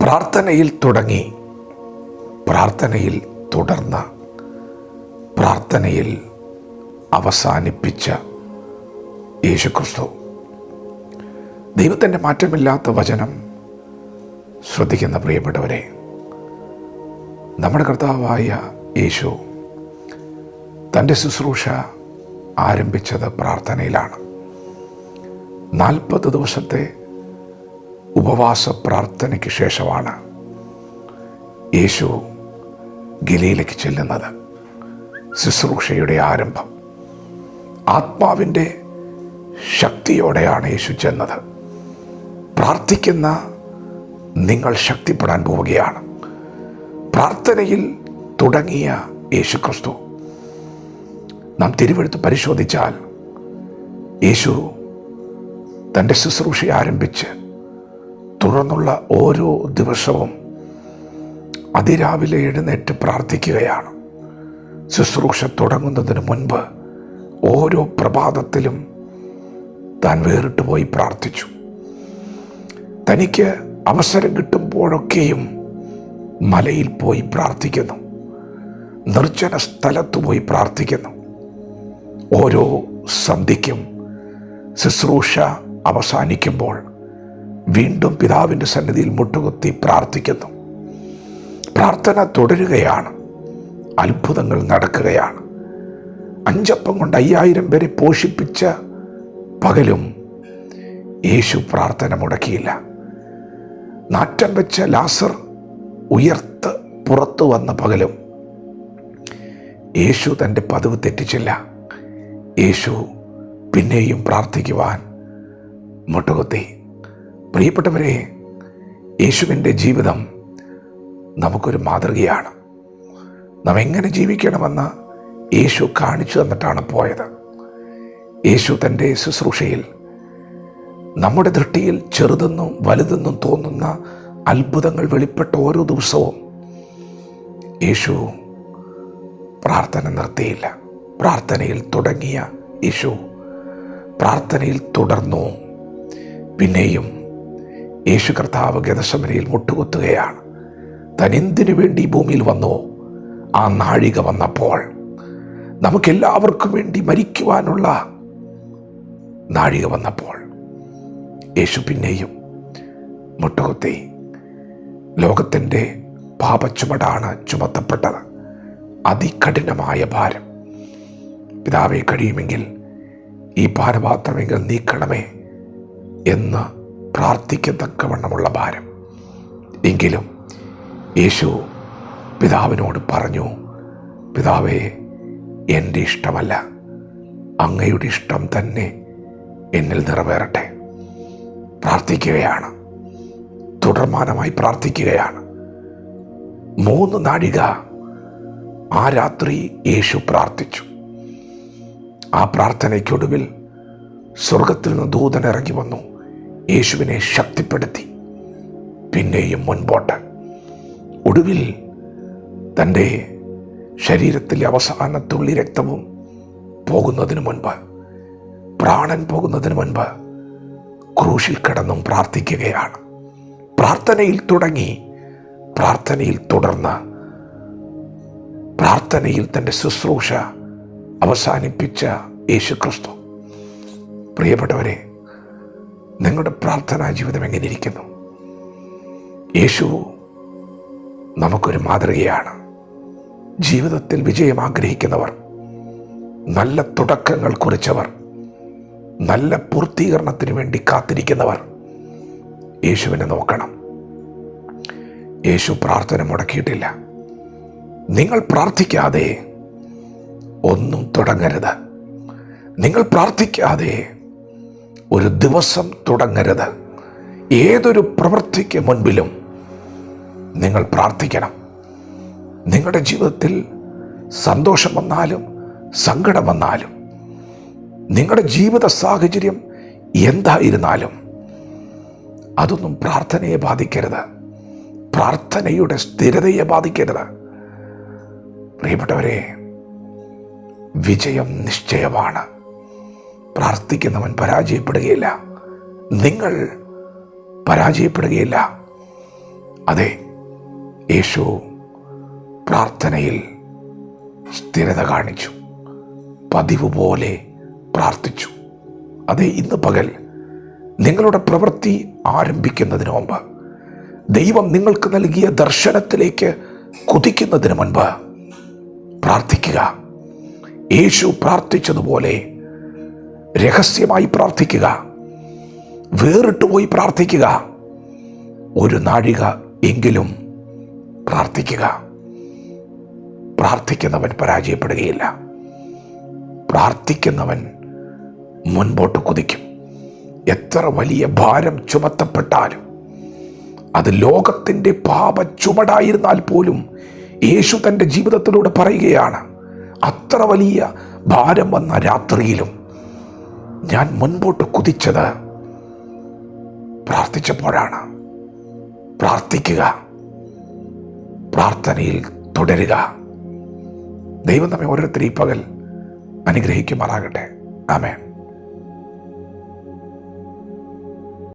പ്രാർത്ഥനയിൽ തുടങ്ങി. പ്രാർത്ഥനയിൽ തുടർന്ന് പ്രാർത്ഥനയിൽ അവസാനിപ്പിച്ച യേശുക്രിസ്തു. ദൈവത്തിന്റെ മാറ്റമില്ലാത്ത വചനം ശ്രദ്ധിക്കുന്ന പ്രിയപ്പെട്ടവരെ നമ്മുടെ കർത്താവായ യേശു തന്റെ ശുശ്രൂഷ ആരംഭിച്ചത് പ്രാർത്ഥനയിലാണ്. നാൽപ്പത് ദിവസത്തെ ഉപവാസ പ്രാർത്ഥനയ്ക്ക് ശേഷമാണ് യേശു ഗലീലയ്ക്ക് ചെല്ലുന്നത്. ശുശ്രൂഷയുടെ ആരംഭം. ആത്മാവിന്റെ ശക്തിയോടെയാണ് യേശു ചെന്നത്. പ്രാർത്ഥിക്കുന്ന നിങ്ങൾ ശക്തിപ്പെടാൻ പോവുകയാണ്. പ്രാർത്ഥനയിൽ തുടങ്ങിയ യേശുക്രിസ്തു നാം തിരുവെടുത്ത് പരിശോധിച്ചാൽ യേശു തന്റെ ശുശ്രൂഷ ആരംഭിച്ച് തുടർന്നുള്ള ഓരോ ദിവസവും അതിരാവിലെ എഴുന്നേറ്റ് പ്രാർത്ഥിക്കുകയാണ്. ശുശ്രൂഷ തുടങ്ങുന്നതിന് മുൻപ് ഓരോ പ്രഭാതത്തിലും താൻ വേറിട്ട് പോയി പ്രാർത്ഥിച്ചു. തനിക്ക് അവസരം കിട്ടുമ്പോഴൊക്കെയും മലയിൽ പോയി പ്രാർത്ഥിക്കുന്നു. നിർജന സ്ഥലത്ത് പോയി പ്രാർത്ഥിക്കുന്നു. ഓരോ സന്ധിക്കും ശുശ്രൂഷ അവസാനിക്കുമ്പോൾ വീണ്ടും പിതാവിന്റെ സന്നിധിയിൽ മുട്ടുകുത്തി പ്രാർത്ഥിക്കുന്നു. പ്രാർത്ഥന തുടരുകയാണ്. അത്ഭുതങ്ങൾ നടക്കുകയാണ്. അഞ്ചപ്പം കൊണ്ട് അയ്യായിരം പേരെ പോഷിപ്പിച്ച പകലും യേശു പ്രാർത്ഥന മുടക്കിയില്ല. നാറ്റം വെച്ച ലാസർ ഉയർത്ത് പുറത്തു വന്ന പകലും യേശു തന്റെ പതിവ് തെറ്റിച്ചില്ല. യേശു പിന്നെയും പ്രാർത്ഥിക്കുവാൻ മുട്ടുകുത്തി. പ്രിയപ്പെട്ടവരെ യേശുവിന്റെ ജീവിതം നമുക്കൊരു മാതൃകയാണ്. നാം എങ്ങനെ ജീവിക്കണമെന്ന് യേശു കാണിച്ചു തന്നിട്ടാണ് പോയത്. യേശു തന്റെ ശുശ്രൂഷയിൽ നമ്മുടെ ദൃഷ്ടിയിൽ ചെറുതെന്നും വലുതെന്നും തോന്നുന്ന അത്ഭുതങ്ങൾ വെളിപ്പെട്ട ഓരോ ദിവസവും യേശു പ്രാർത്ഥന നിർത്തിയില്ല. പ്രാർത്ഥനയിൽ തുടങ്ങിയ യേശു പ്രാർത്ഥനയിൽ തുടർന്നു. പിന്നെയും യേശു കർത്താവ് ഗതശമനയിൽ മുട്ടുകുത്തുകയാണ്. തനെന്തിനു വേണ്ടി ഭൂമിയിൽ വന്നു. ആ നാഴിക വന്നപ്പോൾ നമുക്കെല്ലാവർക്കും വേണ്ടി മരിക്കുവാനുള്ള നാഴിക വന്നപ്പോൾ യേശു പിന്നെയും മുട്ടുകുത്തി. ലോകത്തിന്റെ പാപച്ചുമടാണ് ചുമത്തപ്പെട്ടത്. അതികഠിനമായ ഭാരം. പിതാവെ കഴിയുമെങ്കിൽ ഈ ഭാരപാത്രമെങ്കിൽ നീക്കണമേ എന്ന് പ്രാർത്ഥിക്കത്തക്കവണ്ണമുള്ള ഭാരം. എങ്കിലും യേശു പിതാവിനോട് പറഞ്ഞു പിതാവേ എന്റെ ഇഷ്ടമല്ല. അങ്ങയുടെ ഇഷ്ടം തന്നെ എന്നിൽ നിറവേറട്ടെ. പ്രാർത്ഥിക്കുകയാണ്. തുടർമാനമായി പ്രാർത്ഥിക്കുകയാണ്. മൂന്ന് നാഴിക ആ രാത്രി യേശു പ്രാർത്ഥിച്ചു. ആ പ്രാർത്ഥനയ്ക്കൊടുവിൽ സ്വർഗത്തിൽ നിന്ന് ദൂതൻ ഇറങ്ങി വന്നു. യേശുവിനെ ശക്തിപ്പെടുത്തി. പിന്നെയും മുൻപോട്ട്. ഒടുവിൽ തന്റെ ശരീരത്തിലെ അവസാനത്തുള്ളി രക്തവും പോകുന്നതിന് മുൻപ് പ്രാണൻ പോകുന്നതിന് മുൻപ് ക്രൂശിൽ കിടന്നും പ്രാർത്ഥിക്കുകയാണ്. പ്രാർത്ഥനയിൽ തുടങ്ങി. പ്രാർത്ഥനയിൽ തുടർന്ന് പ്രാർത്ഥനയിൽ തന്റെ ശുശ്രൂഷ അവസാനിപ്പിച്ച യേശുക്രിസ്തു. പ്രിയപ്പെട്ടവരെ നിങ്ങളുടെ പ്രാർത്ഥനാ ജീവിതം എങ്ങനെ ഇരിക്കുന്നു യേശു നമുക്കൊരു മാതൃകയാണ്. ജീവിതത്തിൽ വിജയം ആഗ്രഹിക്കുന്നവർ നല്ല തുടക്കങ്ങൾ കുറിച്ചവർ നല്ല പൂർത്തീകരണത്തിന് വേണ്ടി കാത്തിരിക്കുന്നവർ യേശുവിനെ നോക്കണം. യേശു പ്രാർത്ഥന മുടക്കിയിട്ടില്ല. നിങ്ങൾ പ്രാർത്ഥിക്കാതെ ഒന്നും തുടങ്ങരുത്. നിങ്ങൾ പ്രാർത്ഥിക്കാതെ ഒരു ദിവസം തുടങ്ങരുത്. ഏതൊരു പ്രവൃത്തിക്ക് മുൻപിലും നിങ്ങൾ പ്രാർത്ഥിക്കണം. നിങ്ങളുടെ ജീവിതത്തിൽ സന്തോഷം വന്നാലും സങ്കടം വന്നാലും നിങ്ങളുടെ ജീവിത സാഹചര്യം എന്തായിരുന്നാലും അതൊന്നും പ്രാർത്ഥനയെ ബാധിക്കരുത്. പ്രാർത്ഥനയുടെ സ്ഥിരതയെ ബാധിക്കരുത്. പ്രിയപ്പെട്ടവരെ വിജയം നിശ്ചയമാണ്. പ്രാർത്ഥിക്കുന്നവൻ പരാജയപ്പെടുകയില്ല. നിങ്ങൾ പരാജയപ്പെടുകയില്ല. അതെ യേശു പ്രാർത്ഥനയിൽ സ്ഥിരത കാണിച്ചു. പതിവ് പോലെ പ്രാർത്ഥിച്ചു. അതെ ഇന്ന് പകൽ നിങ്ങളുടെ പ്രവൃത്തി ആരംഭിക്കുന്നതിന് മുമ്പ് ദൈവം നിങ്ങൾക്ക് നൽകിയ ദർശനത്തിലേക്ക് കുതിക്കുന്നതിന് മുൻപ് പ്രാർത്ഥിക്കുക. യേശു പ്രാർത്ഥിച്ചതുപോലെ രഹസ്യമായി പ്രാർത്ഥിക്കുക. വേറിട്ട് പോയി പ്രാർത്ഥിക്കുക. ഒരു നാഴിക എങ്കിലും പ്രാർത്ഥിക്കുക. പ്രാർത്ഥിക്കുന്നവൻ പരാജയപ്പെടുകയില്ല. പ്രാർത്ഥിക്കുന്നവൻ മുൻപോട്ട് കുതിക്കും. എത്ര വലിയ ഭാരം ചുമത്തപ്പെട്ടാലും അത് ലോകത്തിന്റെ പാപ ചുമടായിരുന്നാൽ പോലും യേശു തന്റെ ജീവിതത്തിലൂടെ പറയുകയാണ് അത്ര വലിയ ഭാരം വന്ന രാത്രിയിലും ഞാൻ മുൻപോട്ട് കുതിച്ചത് പ്രാർത്ഥിച്ചപ്പോഴാണ്. പ്രാർത്ഥിക്കുക. പ്രാർത്ഥനയിൽ തുടരുക. ദൈവം നമ്മെ ഓരോരുത്തരും ഈ പകൽ അനുഗ്രഹിക്കുമാറാകട്ടെ. ആമേൻ.